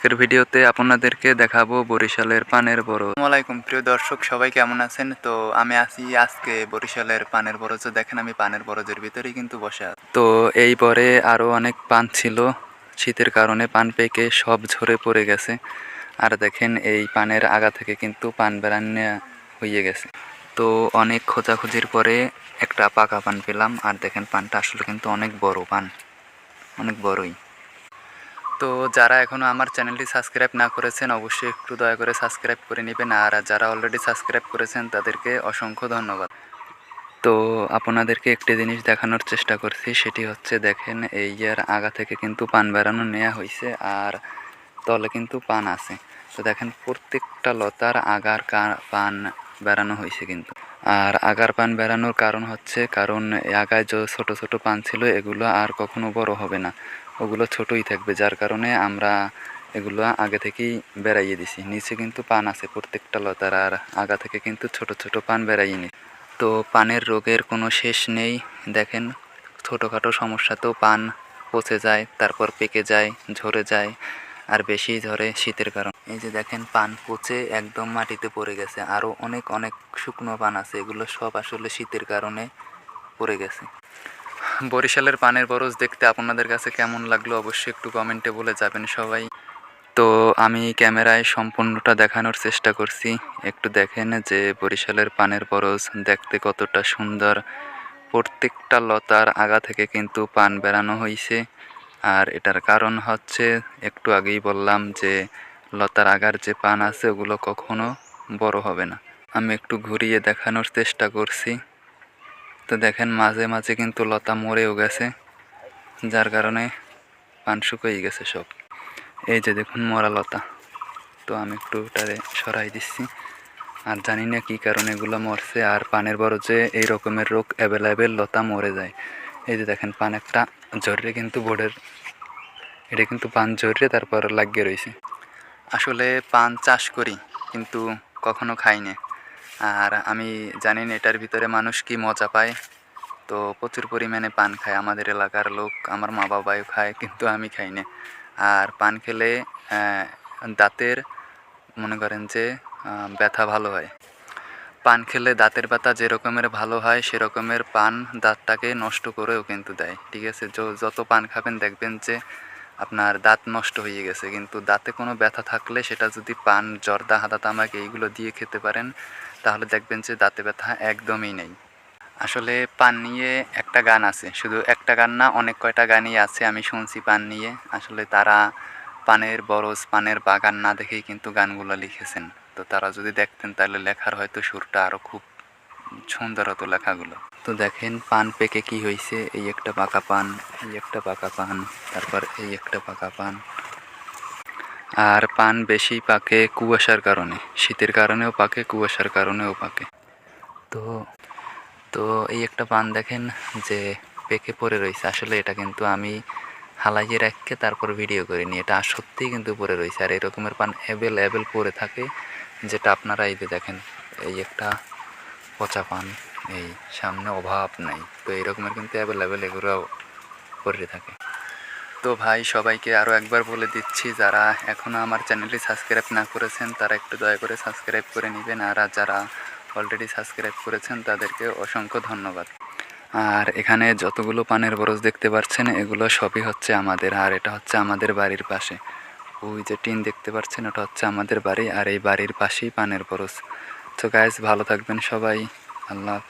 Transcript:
আজকের ভিডিওতে আপনাদেরকে দেখাবো বরিশালের পানের বড় আসসালামাইকুম প্রিয় দর্শক সবাই কেমন আছেন? তো আমি আছি আজকে বরিশালের পানের বরজ। দেখেন আমি পানের বরজের ভিতরেই কিন্তু বসে আছি। তো এই পরে আরও অনেক পান ছিল। শীতের কারণে পান পেকে সব ঝরে পড়ে গেছে। আর দেখেন এই পানের আগা থেকে কিন্তু পান বেড়ানো হয়ে গেছে। তো অনেক খোঁজাখুঁজির পরে একটা পাকা পান পেলাম। আর দেখেন পানটা আসলে কিন্তু অনেক বড় পান। অনেক বড়ই। তো যারা এখনও আমার চ্যানেলটি সাবস্ক্রাইব না করেছেন, অবশ্যই একটু দয়া করে সাবস্ক্রাইব করে নেবেন। আর যারা অলরেডি সাবস্ক্রাইব করেছেন, তাদেরকে অসংখ্য ধন্যবাদ। তো আপনাদেরকে একটি জিনিস দেখানোর চেষ্টা করছি, সেটি হচ্ছে দেখেন, এই ইয়ার আগা থেকে কিন্তু পান বেড়ানো নেওয়া হয়েছে আর তলে কিন্তু পান আছে। তো দেখেন, প্রত্যেকটা লতার আগার পান বেড়ানো হয়েছে কিন্তু। আর আগার পান বেড়ানোর কারণ হচ্ছে, কারণ আগায় যে ছোটো ছোট পান ছিল, এগুলো আর কখনো বড় হবে না। ওগুলো ছোটই থাকবে, যার কারণে আমরা এগুলো আগে থেকেই বেড়াইয়ে দিছি। নিচে কিন্তু পান আছে প্রত্যেকটা লতার, আর আগা থেকে কিন্তু ছোট ছোট পান বেড়াইয়ে নি তো পানের রোগের কোনো শেষ নেই। দেখেন, ছোটোখাটো সমস্যাতেও পান পচে যায়, তারপর পেকে যায়, ঝরে যায়। আর বেশি ধরে শীতের কারণ। এই যে দেখেন, পান পচে একদম মাটিতে পড়ে গেছে। আরও অনেক অনেক শুকনো পান আছে। এগুলো সব আসলে শীতের কারণে পড়ে গেছে। বরিশালের পানের বরজ দেখতে আপনাদের কাছে কেমন লাগল অবশ্যই একটু কমেন্টে বলে যাবেন সবাই। তো আমি ক্যামেরায় সম্পূর্ণটা দেখানোর চেষ্টা করছি। একটু দেখেন যে বরিশালের পানের বরজ দেখতে কতটা সুন্দর। প্রত্যেকটা লতার আগা থেকে কিন্তু পান বেরানো হয়েছে আর এটার কারণ হচ্ছে, একটু আগেই বললাম যে, লতার আগার যে পান আছে, ওগুলো কখনো বড় হবে না। আমি একটু ঘুরিয়ে দেখানোর চেষ্টা করছি। তো দেখেন, মাঝে মাঝে কিন্তু লতা মরেও গেছে, যার কারণে পান শুকিয়ে গেছে সব। এই যে দেখুন, মরা লতা। তো আমি একটু ওটারে সরাই দিচ্ছি। আর জানি না কী কারণে এগুলো মরছে, আর পানের বড় যে এই রকমের রোগ অ্যাভেলেবেল লতা মরে যায়। এই যে দেখেন, পান একটা জরিয়ে কিন্তু বোর্ডের, এটা কিন্তু পান জরিয়ে তারপর লাগিয়ে রয়েছে। আসলে পান চাষ করি, কিন্তু কখনো খাই না আর আমি জানি না এটার ভিতরে মানুষ কি মজা পায়। তো প্রচুর পরিমাণে পান খায়, আমাদের এলাকার লোক, আমার মা বাবাও খায়, কিন্তু আমি খাই না। আর পান খেলে দাঁতের, মনে করেন যে ব্যথা ভালো হয়। পান খেলে দাঁতের ব্যথা যেরকমের ভালো হয়, সেরকমের পান দাঁতটাকে নষ্ট করেও কিন্তু দেয়, ঠিক আছে? যত পান খাবেন দেখবেন যে আপনার দাঁত নষ্ট হয়ে গেছে, কিন্তু দাঁতে কোনো ব্যথা থাকলে সেটা যদি পান, জর্দা হাদা তামাক এইগুলো দিয়ে খেতে পারেন, তাহলে দেখবেন যে দাঁতে ব্যথা একদমই নেই। আসলে পান নিয়ে একটা গান আছে, শুধু একটা গান না, অনেক কয়টা গানই আছে, আমি শুনছি পান নিয়ে। আসলে তারা পানের বরজ, পানের বাগান না দেখেই কিন্তু গানগুলো লিখেছেন। তো তারা যদি দেখতেন তাহলে লেখার হয়তো সুরটা আরও খুব সুন্দর হতো লেখাগুলো। তো দেখেন পান পেকে কি হয়েছে এই একটা পাকা পান, এই একটা পাকা পান, তারপর এই একটা পাকা পান। আর পান বেশি পাকে কুয়াশার কারণে, শীতের কারণেও পাকে, কুয়াশার কারণেও পাকে। তো তো এই একটা পান দেখেন যে পেকে পড়ে রয়েছে আসলে এটা কিন্তু আমি হালাইয়ে রাখকে তারপর ভিডিও করিনি। এটা সত্যিই কিন্তু পড়ে রয়েছে আর এরকমের পান অ্যাভেল অ্যাভেল পড়ে থাকে। যেটা আপনারা এই যে দেখেন, এই একটা পচা পান, এই সামনে অভাব নাই। তো এরকমের কিন্তু অ্যাভেলেবেল এগুলো করে থাকে। তো ভাই, সবাইকে আরও একবার বলে দিচ্ছি, যারা এখনও আমার চ্যানেলটি সাবস্ক্রাইব না করেছেন, তারা একটু দয়া করে সাবস্ক্রাইব করে নেবেন। আর যারা অলরেডি সাবস্ক্রাইব করেছেন, তাদেরকে অসংখ্য ধন্যবাদ। আর এখানে যতগুলো পানের বরজ দেখতে পাচ্ছেন, এগুলো সবই হচ্ছে আমাদের, আর এটা হচ্ছে আমাদের বাড়ির পাশে। ওই যে টিন দেখতে পাচ্ছেন, ওটা হচ্ছে আমাদের বাড়ি আর এই বাড়ির পাশেই পানের বরজ তো গায়েস ভালো থাকবেন সবাই। আল্লাহ হাফেজ।